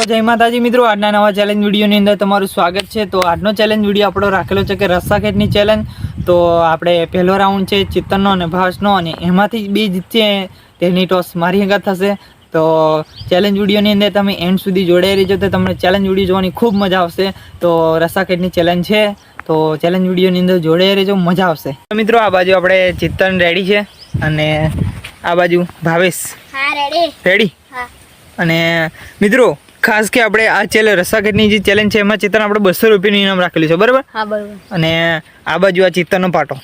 તો જય માતાજી મિત્રો આજના નવા ચેલેન્જ વિડીયોની અંદર તમારું સ્વાગત છે. તો આજનો ચેલેન્જ વીડિયો આપણો રાખેલો છે કે રસ્સાખેટની ચેલેન્જ તો આપણે પહેલો રાઉન્ડ છે ચિત્તનનો અને ભાસનો અને એમાંથી બે જીતશે તેની ટોસ મારી હંગાત થશે. તો ચેલેન્જ વિડીયોની અંદર તમે એન્ડ સુધી જોડાઈ રહેજો તો તમને ચેલેન્જ વીડિયો જોવાની ખૂબ મજા આવશે. તો રસ્સાખેટની ચેલેન્જ છે. તો ચેલેન્જ વિડીયોની અંદર જોડાઈ રહેજો મજા આવશે. તો મિત્રો આ બાજુ આપણે ચિત્તન રેડી છે અને આ બાજુ ભાવેશ. રેડી અને મિત્રો ખાસ કે આપણે આ ચેલે રસ્સાખેટની જે ચેલેન્જ છે એમાં ચિત્તન આપણે બસો રૂપિયાનું ઇનામ રાખેલું છે બરાબર? હા બરોબર. અને આ બાજુ આ ચિત્તરનો પાટો.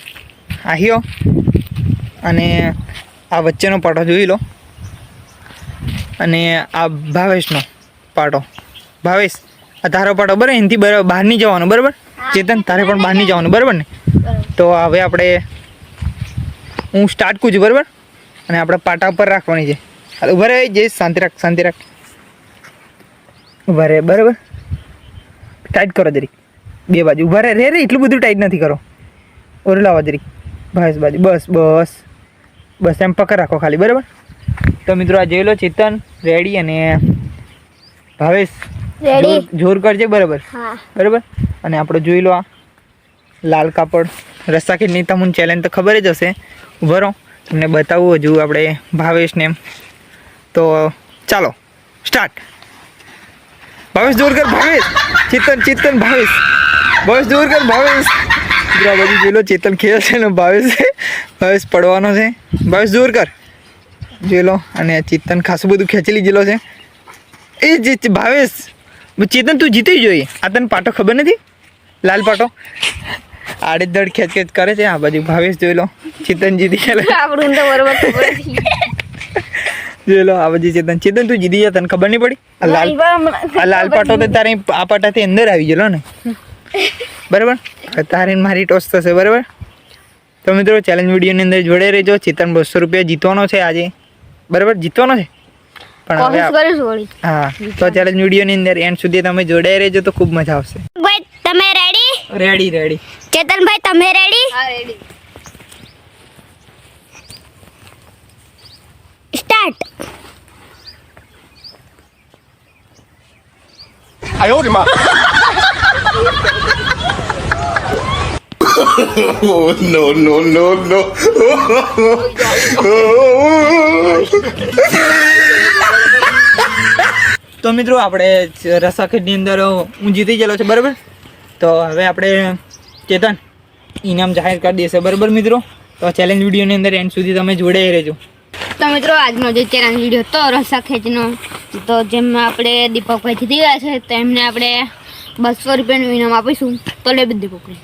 આહિયો અને આ વચ્ચેનો પાટો જોઈ લો. અને આ ભાવેશનો પાટો. ભાવેશ આ તારો પાટો બરાબર એનાથી બરાબર બહાર નહીં જવાનું બરાબર? ચેતન તારે પણ બહાર નહીં જવાનું બરાબર ને? તો હવે આપણે હું સ્ટાર્ટ કરું છું બરાબર? અને આપણે પાટા ઉપર રાખવાની છે. ઊભા રહે જય શાંતિ રાખ શાંતિ રાખ. ઊભા રહે બરાબર? ટાઈટ કરો જરી બે બાજુ ઊભા રહે રે રે એટલું બધું ટાઈટ નથી કરો. ઓર લાવો જરી બસ બાજુ બસ બસ. બસ એમ પકડ રાખો ખાલી બરાબર? તો મિત્રો આ જોઈ લો ચેતન રેડી અને ભાવેશ. જોર- જોર કરજે બરાબર? બરાબર? અને આપણે જોઈ લો આ લાલ કાપડ રસ્તા કે નહીં તમને ચેલેન્જ તો ખબર જ હશે. ઊભો રહો. તમને બતાવવું હજુ આપણે ભાવેશને એમ. તો ચાલો સ્ટાર્ટ ભાવેશ જોર કર ભાવેશ! ચેતન ચેતન, ભાવેશ! ભાવેશ જોર કર ભાવેશ! આ જોઈ લો, ચેતન ખેલ છે ને ભાવેશ ભાવેશ પડવાનો છે. ભાવેશ જોર કર જોઈ લો, અને ચેતન ખાસું બધું ખેંચી લીધેલો છે. એ જે ભાવેશ! ચેતન, તું જીતી જોઈએ આ તને પાટો ખબર નથી? લાલ પાટો? આડે દડ ખેંચ ખેંચ કરે છે. આ બાજુ ભાવેશ જોઈ લો. ચેતન જીતી ગયા આપણું તો બરોબર ખબર હતી જોઈ લો આ બાજુ ચેતન. ચેતન તું જીતી ગયા તને ખબર નહીં પડી? લાલ આ લાલ પાટો તો તારે આ પાટાથી અંદર આવી ગયેલો ને. બરાબર? તારે મારી ટોસ થશે બરાબર? તો મિત્રો ચેલેન્જ વિડીયોની અંદર જોડે રહેજો. ચેતન બસો રૂપિયા જીતવાનો છે આજે. બરાબર? જીતવાનો છે? પણ હા. તો ચેલેન્જ વિડીયોની અંદર એન્ડ સુધી તમે જોડાઈ રહેજો તો ખૂબ મજા આવશે. ભાઈ તમે રેડી રેડી રેડી ચેતનભાઈ તમે રેડી હા રેડી સ્ટાર્ટ. આયો રે માં. નો નો નો નો. તો મિત્રો આપણે રસાખેડની અંદર હું જીતી ગયેલો છે બરાબર? તો હવે આપણે ચેતન ઇનામ જાહેર કરી દેશે બરાબર મિત્રો? તો ચેલેન્જ વિડીયોની અંદર એન્ડ સુધી તમે જોડાઈ રહેજો. તો મિત્રો, આજનો જે ચેલેન્જ વીડિયો હતો રસા ખેંચનો તો જેમાં આપણે દીપકભાઈ જીતી ગયા છે, તો એમને આપણે બસો રૂપિયાનું ઇનામ આપીશું. તો લે દીપકભાઈ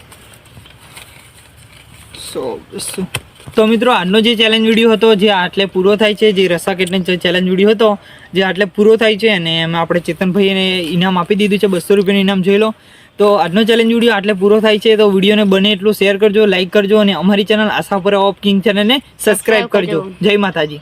તો મિત્રો, આજનો જે ચેલેન્જ વીડિયો હતો, જે આટલે પૂરો થાય છે, જે રસાકેટનો જે ચેલેન્જ વીડિયો હતો, જે આટલે પૂરો થાય છે, અને એમાં આપણે ચેતનભાઈને ઇનામ આપી દીધું છે, બસો રૂપિયાનું ઇનામ જોઈ લો. તો આજનો ચેલેન્જ વીડિયો આટલે પૂરો થાય છે. તો વિડીયોને બને એટલું શેર કરજો લાઈક કરજો અને અમારી ચેનલ આશા પર ઓફ કિંગ ચેનલને સબસ્ક્રાઈબ કરજો. જય માતાજી.